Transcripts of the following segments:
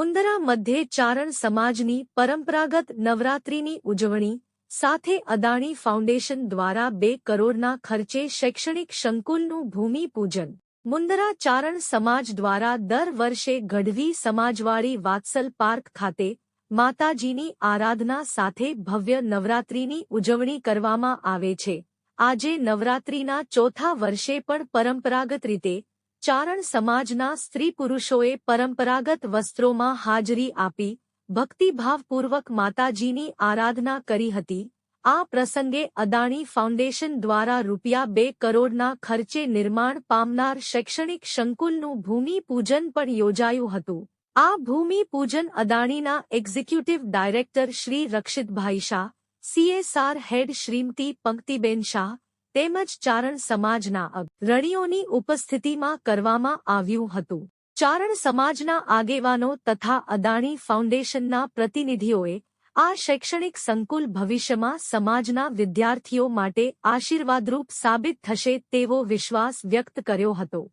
મુંદરા મધ્યે ચારણ સમાજની પરંપરાગત નવરાત્રિની ઉજવણી, સાથે અદાણી ફાઉન્ડેશન દ્વારા બે કરોડના ખર્ચે શૈક્ષણિક સંકુલનું ભૂમિપૂજન. મુંદરા ચારણ સમાજ દ્વારા દર વર્ષે ગઢવી સમાજવાળી વાત્સલ પાર્ક ખાતે માતાજીની આરાધના સાથે ભવ્ય નવરાત્રિની ઉજવણી કરવામાં આવે છે. આજે નવરાત્રિના ચોથા વર્ષે પણ પરંપરાગત રીતે ચારણ સમાજના સ્ત્રી પુરુષોએ પરંપરાગત વસ્ત્રોમાં હાજરી આપી, ભક્તિભાવપૂર્વક માતાજીની આરાધના કરી હતી. આ પ્રસંગે અદાણી ફાઉન્ડેશન દ્વારા રૂપિયા બે કરોડના ખર્ચે નિર્માણ પામનાર શૈક્ષણિક સંકુલનું ભૂમિપૂજન પણ યોજાયું હતું. આ ભૂમિપૂજન અદાણીના executive director Shri Rakshitbhai Shah, CSR head Shrimati Panktiben Shah તેમજ ચારણ સમાજના અગ્રણીઓની ઉપસ્થિતિમાં કરવામાં આવ્યું હતું. ચારણ સમાજના આગેવાનો તથા અદાણી ફાઉન્ડેશનના પ્રતિનિધિઓએ આ શૈક્ષણિક સંકુલ ભવિષ્યમાં સમાજના વિદ્યાર્થીઓ માટે આશીર્વાદરૂપ સાબિત થશે તેવો વિશ્વાસ વ્યક્ત કર્યો હતો.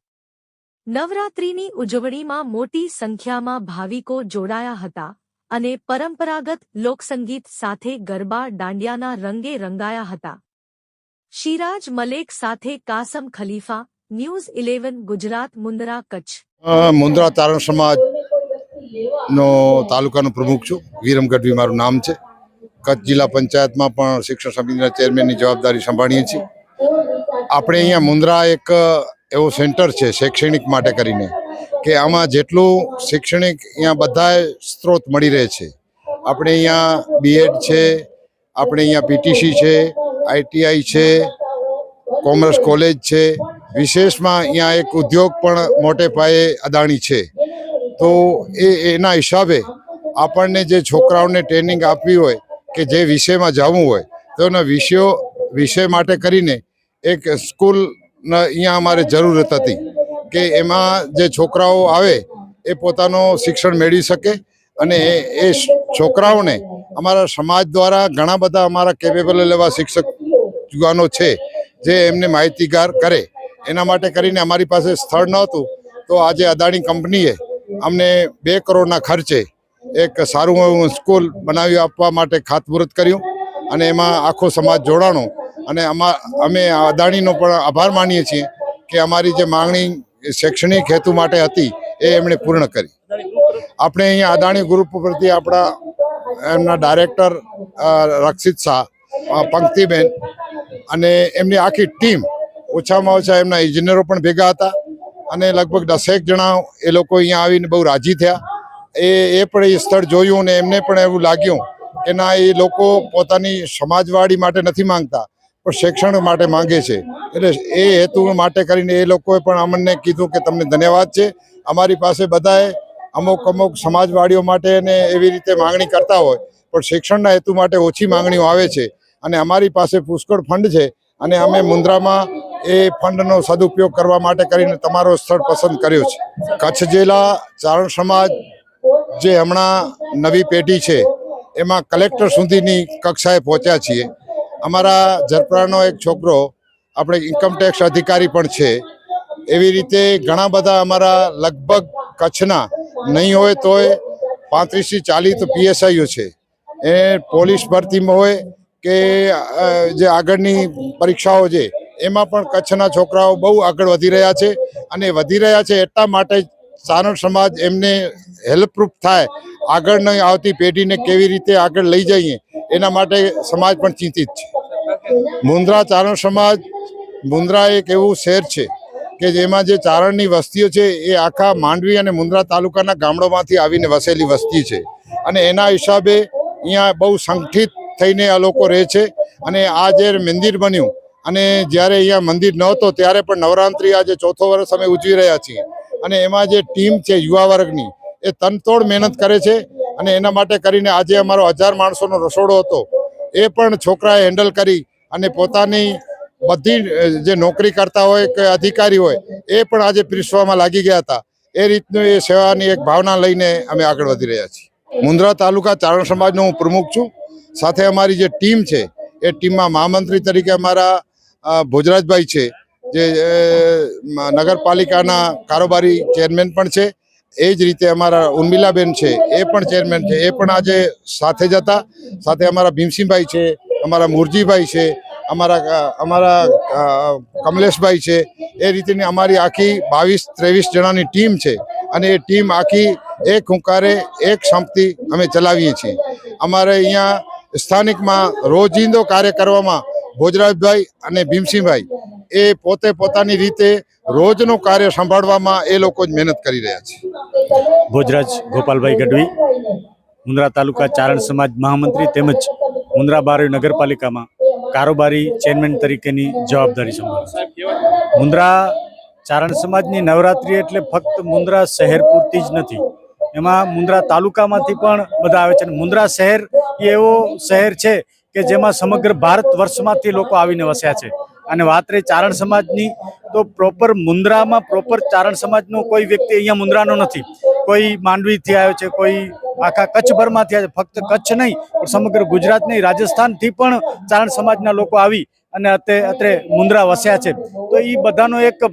નવરાત્રિની ઉજવણીમાં મોટી સંખ્યામાં ભાવિકો જોડાયા હતા અને પરંપરાગત લોકસંગીત સાથે ગરબા દાંડિયાના રંગે રંગાયા હતા. શિરાજ મલેક સાથે કાસમ ખલીફા, ન્યૂઝ ઇલેવન, ગુજરાત મુંદરા કચ્છ. મુંદરા તારણ સમાજ નો તાલુકાનો પ્રમુખ છું. વિરમ મારું નામ છે. કચ્છ જિલ્લા પંચાયતમાં પણ શિક્ષણ સમિતિના ચેરમેનની જવાબદારી સંભાળીએ છીએ. આપણે અહીંયા મુન્દ્રા એક એવો સેન્ટર છે શૈક્ષણિક માટે કરીને કે આમાં જેટલું શૈક્ષણિક અહીંયા બધાએ સ્ત્રોત મળી રહે છે. આપણે અહીંયા બીએડ છે, આપણે અહીંયા પીટીસી છે આઈટીઆઈ છે, કોમર્સ કોલેજ છે, વિશેષમાં અહીંયા એક ઉદ્યોગ પણ મોટે પાયે અદાણી છે. તો એ એના હિસાબે આપણને જે છોકરાઓને ટ્રેનિંગ આપવી હોય કે જે વિષયમાં જવું હોય, તો એના વિષયો, વિષય માટે કરીને એક સ્કૂલના અહીંયા અમારે જરૂરત હતી કે એમાં જે છોકરાઓ આવે એ પોતાનું શિક્ષણ મેળવી શકે અને એ છોકરાઓને અમારા સમાજ દ્વારા ઘણા બધા અમારા કેપેબલ એવા શિક્ષક યુવાનો છે, જે એમને માહિતીગાર કરે. એના માટે કરીને અમારી પાસે સ્થળ નહોતું, તો આજે અદાણી કંપનીએ અમને બે કરોડના ખર્ચે એક સારું એવું સ્કૂલ બનાવી આપવા માટે ખાતમુહૂર્ત કર્યું અને એમાં આખો સમાજ જોડાણો. અને અમા, અમે અદાણીનો પણ આભાર માનીએ છીએ કે અમારી જે માંગણી શૈક્ષણિક હેતુ માટે હતી, એ એમણે પૂર્ણ કરી. આપણે અહીંયા અદાણી ગ્રુપ પ્રત્યે આપણા એમના ડાયરેક્ટર રક્ષિત શાહ પંક્તિબેન અને એમની આખી ટીમ ઓછામાં ઓછા એમના ઇજનેરો પણ ભેગા હતા અને લગભગ દસેક જણા એ લોકો અહીંયા આવીને બહુ રાજી થયા. એ એ પણ એ સ્થળ જોયું અને એમને પણ એવું લાગ્યું કે ના, એ લોકો પોતાની સમાજવાડી માટે નથી માંગતા, પણ શિક્ષણ માટે માંગે છે. એટલે એ હેતુ માટે કરીને એ લોકોએ પણ અમને કીધું કે તમને ધન્યવાદ છે. અમારી પાસે બધાએ અમુક અમુક સમાજવાડીઓ માટે ને એવી રીતે માંગણી કરતા હોય, પણ શિક્ષણના હેતુ માટે ઓછી માંગણીઓ આવે છે. અને અમારી પાસે પુષ્કળ ફંડ છે અને અમે મુન્દ્રામાં એ ફંડનો સદુપયોગ કરવા માટે કરીને તમારો સ્થળ પસંદ કર્યો છે. કચ્છ જિલ્લા ચારણ સમાજ જે હમણાં નવી પેઢી છે, એમાં કલેક્ટર સુધીની કક્ષાએ પહોંચ્યા છીએ. અમારા ઝરપરાનો એક છોકરો, આપણે ઇન્કમટેક્સ અધિકારી પણ છે. એવી રીતે ઘણા બધા અમારા લગભગ કચ્છના નહીં હોય તોય પાંત્રીસથી ચાલીસ પીએસઆઈઓ છે. એ પોલીસ ભરતીમાં હોય કે જે આગળની પરીક્ષાઓ છે, એમાં પણ કચ્છના છોકરાઓ બહુ આગળ વધી રહ્યા છે અને વધી રહ્યા છે એટલા માટે સારણ સમાજ એમને હેલ્પરૂપ થાય આગળની આવતી પેઢીને કેવી રીતે આગળ લઈ જઈએ એના માટે સમાજ પણ ચિંતિત છે. મુન્દ્રા ચારણ સમાજ મુન્દ્રા એક એવું શહેર છે. કે જેમાં જે ચારણની વસ્તીઓ છે એ આખા માંડવી અને મુન્દ્રા તાલુકાના ગામડોમાંથી આવીને વસેલી વસ્તી છે. અને એના હિસાબે અહીંયા બહુ સંગઠિત થઈને આ લોકો રહે છે. અને આ જે મંદિર બન્યું અને જ્યારે અહીંયા મંદિર નહોતો ત્યારે પણ નવરાત્રિ આજે ચોથો વર્ષ અમે ઉજવી રહ્યા છીએ. અને એમાં જે ટીમ છે યુવા વર્ગની એ તનતોડ મહેનત કરે છે અને એના માટે કરીને આજે અમારો હજાર માણસોનો રસોડો હતો. એ પણ છોકરાએ હેન્ડલ કરી અને પોતાની બધી જે નોકરી કરતા હોય કે અધિકારી હોય, એ પણ આજે પીરસવામાં લાગી ગયા હતા. એ રીતનું એ સેવાની એક ભાવના લઈને અમે આગળ વધી રહ્યા છીએ. મુન્દ્રા તાલુકા ચારણ સમાજનો હું પ્રમુખ છું. સાથે અમારી જે ટીમ છે, એ ટીમમાં મહામંત્રી તરીકે અમારા ભોજરાજભાઈ છે, જે નગરપાલિકાના કારોબારી ચેરમેન પણ છે. એ જ રીતે અમારા ઉર્મિલાબેન છે, એ પણ ચેરમેન છે. એ પણ આજે સાથે જ હતા. સાથે અમારા ભીમસિંહભાઈ છે, અમારા મુરજીભાઈ છે અમારા અમારા કમલેશભાઈ છે. એ રીતેની અમારી આખી બાવીસ, ત્રેવીસ જણાની ટીમ છે. અને એ ટીમ આખી એક હુંકારે, એક સંપતિ અમે ચલાવીએ છીએ. અમારે અહીંયા સ્થાનિકમાં રોજિંદો કાર્ય કરવામાં ભોજરાજભાઈ અને ભીમસિંહભાઈ, એ પોતે પોતાની રીતે રોજનું કાર્ય સંભાળવામાં એ લોકો જ મહેનત કરી રહ્યા છે. ભોજરાજ ગોપાલભાઈ ગઢવી, મુન્દ્રા તાલુકા ચારણ સમાજ મહામંત્રી તેમજ મુન્દ્રા બારવી નગરપાલિકામાં કારોબારી ચેરમેન તરીકેની જવાબદારી સંભાળી. મુન્દ્રા ચારણ સમાજની નવરાત્રિ એટલે ફક્ત મુન્દ્રા શહેર પૂરતી જ નથી. એમાં મુન્દ્રા તાલુકામાંથી પણ બધા આવે છે મુન્દ્રા શહેર એ એવો શહેર છે કે જેમાં સમગ્ર ભારત વર્ષમાંથી લોકો આવીને વસ્યા છે. અને વાત રહી ચારણ સમાજની, તો પ્રોપર મુન્દ્રામાં પ્રોપર ચારણ સમાજનો કોઈ વ્યક્તિ અહીંયા મુન્દ્રાનો નથી. કોઈ માંડવીથી આવ્યો છે, કોઈ આખા કચ્છભરમાંથી આવ્યો છે, ફક્ત કચ્છ નહીં, પણ સમગ્ર ગુજરાત નહીં, રાજસ્થાનથી પણ ચારણ સમાજના લોકો આવી અને અત્રે અત્રે મુન્દ્રા વસ્યા છે. તો એ બધાનો એક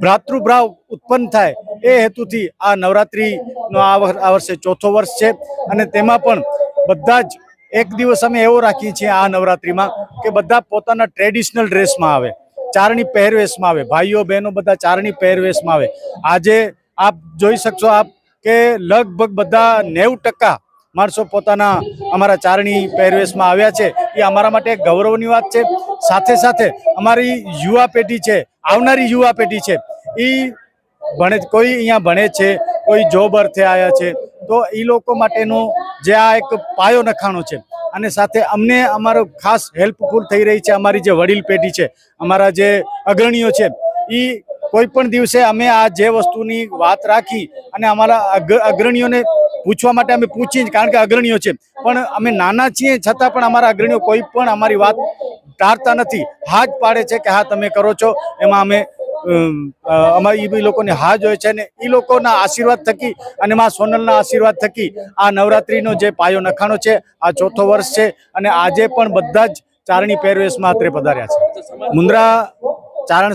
ભ્રાતૃભાવ ઉત્પન્ન થાય એ હેતુથી આ નવરાત્રિનો આ વર- આ વર્ષે ચોથો વર્ષ છે અને તેમાં પણ બધા જ એક દિવસ અમે એવો રાખીએ છીએ આ નવરાત્રિમાં કે બધા પોતાના ટ્રેડિશનલ ડ્રેસમાં આવે, ચારણી પહેરવેશમાં આવે, ભાઈઓ બહેનો બધા ચારણી પહેરવેશમાં આવે. આજે આપ જોઈ શકશો, આપ કે લગભગ બધા નેવું ટકા માણસો પોતાના અમારા ચારણી પહેરવેશમાં આવ્યા છે. એ અમારા માટે ગૌરવની વાત છે. સાથે સાથે અમારી યુવા પેઢી છે, આવનારી યુવા પેઢી છે એ ભણે, કોઈ અહીંયા ભણે છે, કોઈ જોબ અર્થે આવ્યા છે, તો એ લોકો માટેનો જે આ એક પાયો નખાણો છે. અને સાથે અમને અમારો ખાસ હેલ્પફુલ થઈ રહી છે અમારી જે વડીલ પેઢી છે, અમારા જે અગ્રણીઓ છે એ કોઈ પણ દિવસે અમે આ જે વસ્તુની વાત રાખી અને અમારા અગ- અગ્રણીઓને પૂછવા માટે અમે પૂછીએ કારણ કે અગ્રણીઓ છે. પણ અમે નાના છીએ, છતાં પણ અમારા અગ્રણીઓ કોઈ પણ અમારી વાત ટાળતા નથી. હા જ પાડે છે કે હા, તમે કરો છો. એમાં અમે અમારી એ લોકોને હા હોય છે ને એ લોકોના આશીર્વાદ થકી અને માં સોનલના આશીર્વાદ થકી આ નવરાત્રિનો જે પાયો નખાણો છે, આ ચોથો વર્ષ છે અને આજે પણ બધા જ ચારણી પહેરવેશમાં અત્રે પધાર્યા છે. મુન્દ્રા ચારણ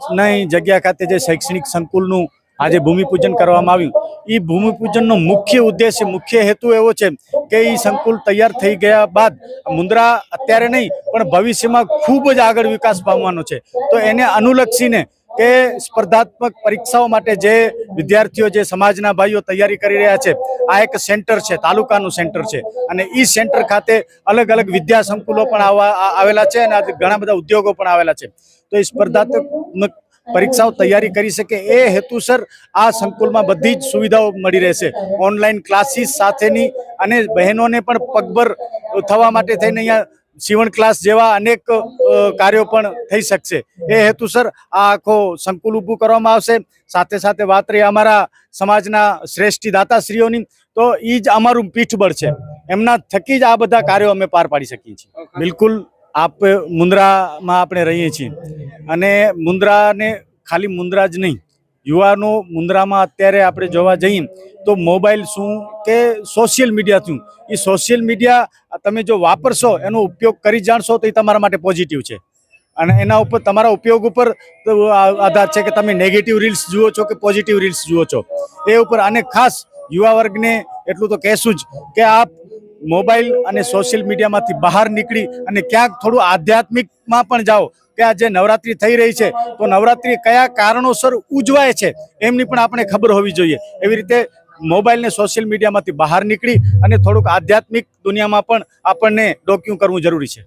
સમાજની જગ્યા ખાતે જે શૈક્ષણિક સંકુલનું આજે ભૂમિપૂજન કરવામાં આવ્યું. એ ભૂમિપૂજનનો મુખ્ય ઉદ્દેશ્ય મુખ્ય હેતુ એવો છે કે એ સંકુલ તૈયાર થઈ ગયા બાદ મુન્દ્રા અત્યારે નહીં, પણ ભવિષ્યમાં ખૂબ જ આગળ વિકાસ પામવાનો છે. તો એને અનુલક્ષીને કે સ્પર્ધાત્મક પરીક્ષાઓ માટે જે વિદ્યાર્થીઓ, જે સમાજના ભાઈઓ તૈયારી કરી રહ્યા છે, આ એક સેન્ટર છે, તાલુકાનું સેન્ટર છે. અને એ સેન્ટર ખાતે અલગ અલગ વિદ્યા સંકુલો પણ આવેલા છે અને ઘણા બધા ઉદ્યોગો પણ આવેલા છે. તો એ સ્પર્ધાત્મક પરીક્ષાઓ તૈયારી કરી શકે એ હેતુસર આ સંકુલમાં બધી જ સુવિધાઓ મળી રહેશે. ઓનલાઈન ક્લાસીસ સાથેની અને બહેનોને પણ પગભર થવા માટે થઈને અહીંયા સીવણ ક્લાસ જેવા અનેક કાર્યો પણ થઈ શકશે. એ હેતુસર આ આખો સંકુલ ઊભું કરવામાં આવશે. સાથે સાથે વાત રહી અમારા સમાજના શ્રેષ્ઠી દાતાશ્રીઓની તો એ જ અમારું પીઠબળ છે. એમના થકી જ આ બધા કાર્યો અમે પાર પાડી શકીએ છીએ. બિલકુલ આપ મુન્દ્રામાં આપણે રહીએ છીએ. અને મુન્દ્રાને ખાલી મુન્દ્રા જ નહીં યુવાનો મુન્દ્રામાં અત્યારે આપણે જોવા જઈએ તો મોબાઈલ શું કે સોશિયલ મીડિયા શું એ સોશિયલ મીડિયા તમે જો વાપરશો, એનો ઉપયોગ કરી જાણશો તો એ તમારા માટે પોઝિટિવ છે. અને એના ઉપર તમારા ઉપયોગ ઉપર આધાર છે કે તમે નેગેટિવ રીલ્સ જુઓ છો કે પોઝિટિવ રીલ્સ જુઓ છો. એ ઉપર અને ખાસ યુવા વર્ગને એટલું તો કહેશું જ કે આપ મોબાઈલ અને સોશિયલ મીડિયામાંથી બહાર નીકળી અને ક્યાંક થોડું આધ્યાત્મિકમાં પણ જાઓ કે આ જે નવરાત્રી થઈ રહી છે, તો નવરાત્રી કયા કારણોસર ઉજવાય છે એમની પણ આપણે ખબર હોવી જોઈએ. એવી રીતે મોબાઈલ ને સોશિયલ મીડિયામાંથી બહાર નીકળી અને થોડુંક આધ્યાત્મિક દુનિયામાં પણ આપણને ડોક્યુ કરવું જરૂરી છે.